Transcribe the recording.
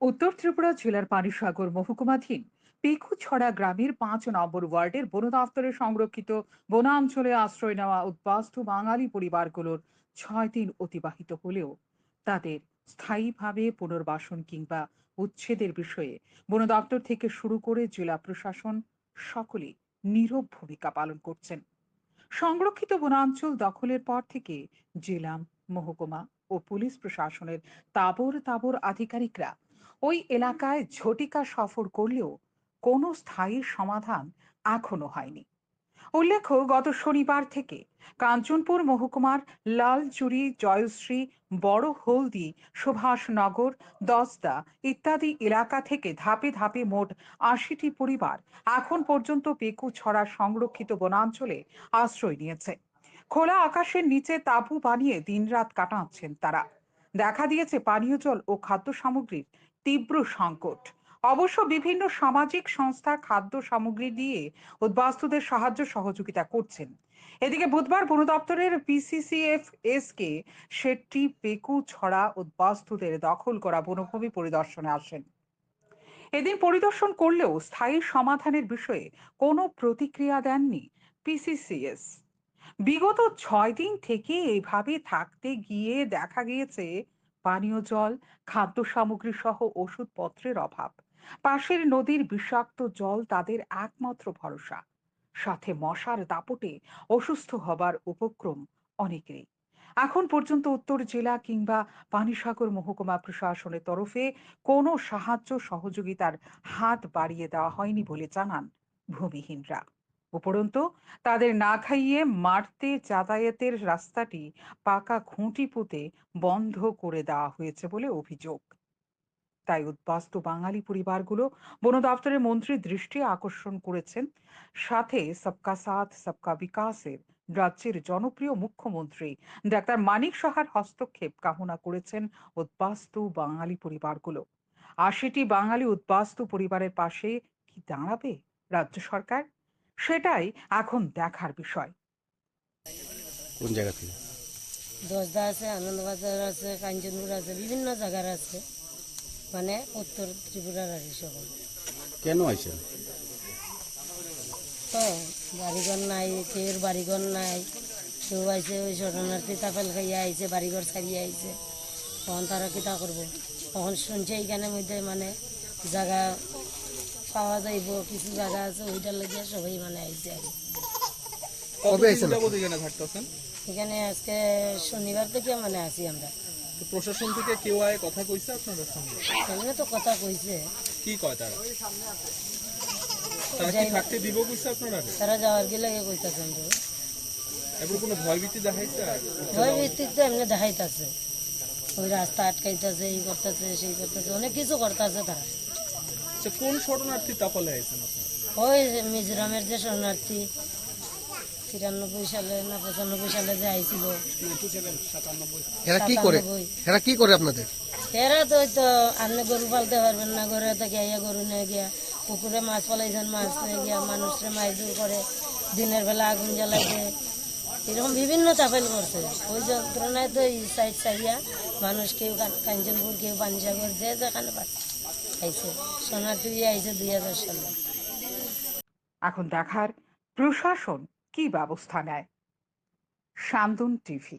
উত্তর ত্রিপুরা জেলার পানিসাগর মহকুমাধীন পেকুছড়া গ্রামের পাঁচ নম্বর ওয়ার্ডের বন দপ্তরের সংরক্ষিত বনাঞ্চলে আশ্রয় নেওয়া উদ্বাস্তু বাঙালি পরিবারগুলোর ছয় দিন অতিবাহিত হলেও তাদের স্থায়ীভাবে পুনর্বাসন কিংবা উচ্ছেদের বিষয়ে বন দপ্তর থেকে শুরু করে জেলা প্রশাসন সকলে নীরব ভূমিকা পালন করছেন। সংরক্ষিত বনাঞ্চল দখলের পর থেকে জেলা মহকুমা ও পুলিশ প্রশাসনের তাবর তাবর আধিকারিকরা ওই এলাকায় ঝটিকা সফর করলেও কোনো স্থায়ী সমাধান এখনও হয়নি। উল্লেখ্য, গত শনিবার থেকে কাঞ্চনপুর মহকুমার লালচুরি, জয়শ্রী, বড় হলদি, সুভাষনগর দশদা ইত্যাদি এলাকা থেকে ধাপে ধাপে মোট আশিটি পরিবার এখন পর্যন্ত পেকু ছড়া সংরক্ষিত বনাঞ্চলে আশ্রয় নিয়েছে। খোলা আকাশের নিচে তাঁবু বানিয়ে দিনরাত কাটাচ্ছেন তারা। দেখা দিয়েছে পানীয় জল ও খাদ্য সামগ্রীর তীব্র সংকট। অবশ্য বিভিন্ন সামাজিক সংস্থা খাদ্য সামগ্রী দিয়ে উদ্বাস্তুদের সাহায্য সহযোগিতা করছেন। এদিকে বুধবার বন দপ্তরের পিসিসিএফ শেট্টি পেকু ছড়া উদ্বাস্তুদের দখল করা বনভূমি পরিদর্শনে আসেন। এদিন পরিদর্শন করলেও স্থায়ী সমাধানের বিষয়ে কোনো প্রতিক্রিয়া দেননি পিসিসিএস বিগত ছয় দিন থেকে এইভাবে থাকতে গিয়ে দেখা গিয়েছে পানীয় জল, খাদ্য সামগ্রী সহ ওষুধপত্রের অভাব। পাশের নদীর বিষাক্ত জল তাদের একমাত্র ভরসা। সাথে মশার দাপটে অসুস্থ হবার উপক্রম অনেকেরই। এখন পর্যন্ত উত্তর জেলা কিংবা পানিসাগর মহকুমা প্রশাসনের তরফে কোনো সাহায্য সহযোগিতার হাত বাড়িয়ে দেওয়া হয়নি বলে জানান ভূমিহীনরা। উপরন্তু, তাদের না খাইয়ে মারতে যাতায়াতের রাস্তাটি পাকা খুঁটি পুঁতে বন্ধ করে দেওয়া হয়েছে বলে অভিযোগ। তাই উদ্বাস্তু বাঙালি পরিবারগুলো বন দপ্তরের মন্ত্রীর দৃষ্টি আকর্ষণ করেছেন। সাথে সবকা সাথ, সবকা বিকাশের রাজ্যের জনপ্রিয় মুখ্যমন্ত্রী ডাক্তার মানিক সাহার হস্তক্ষেপ কামনা করেছেন উদ্বাস্তু বাঙালি পরিবারগুলো। আশিটি বাঙালি উদ্বাস্তু পরিবারের পাশে কি দাঁড়াবে রাজ্য সরকার? সেটাই এখন দেখার বিষয়। কোন জায়গা থেকে? দশদা আছে আনন্দবাজার আছে কাঞ্চনপুর আছে বিভিন্ন জায়গার আছে। মানে উত্তর ত্রিপুরার আর সকল। কেন আইছেন? তো বাড়িঘর নাই কেউর বাড়িঘর নাই। কেউ আইছে ওই শরণার্থী তাপেল খাইয়া আইছে বাড়িঘর ছাড়িয়ে আইছে। তখন তারা কিতা করব? তখন শুনছে এইখানে মধ্যে মানে জায়গা পাওয়া যাইব কিছু জায়গা আছে ওইটার লাগিয়ে সবাই মানে আইছে আর কবে আইছেন এখানে থাকতেছেন? এখানে আজকে শনিবার থেকে মানে আছি আমরা। প্রশাসন থেকে কেউ আয় কথা কইছে আপনাদের সঙ্গে? এমনি তো কথা কইছে। কি কয় তারা? তারা কি থাকতে দিব কইছে আপনারা তারা যাওয়ার কি লাগে কইতাছেন তো এবার কোনো ভয় ভীতি দেখাইছে তো এমনি দেখাইতাছে। ওই রাস্তা আটকাইতেছে এই করতেছে সেই করতেছে অনেক কিছু করতেছে তারা। আচ্ছা কোন শরণার্থী আপনারা? ওই মিজোরামের যে শরণার্থী তিরানব্বই সালে না পঁচানব্বই সালে যে আইছিল। এরা কি করে? এরা কি করে আপনাদের? এরা তো ওই তো আপনি গরু পালতে পারবেন না ঘরে থেকে আইয়া গরু নিয়ে গিয়া পুকুরে মাছ পালাইছেন মাছ নিয়ে গিয়া মানুষরে মাইজুর করে দিনের বেলা আগুন জ্বালাইছে। এরকম বিভিন্ন চাপেল করছে। ওই যন্ত্রণায় তো এই সাইড সাইয়া মানুষ কেউ কাঞ্চনপুর কেউ পাঞ্জাগর যে যেখানে পাচ্ছে। আইছে সোনারটুই আইছে দুই হাজার সালে। এখন দেখার প্রশাসন কি ব্যবস্থা নেয়? শান্তন টিভি।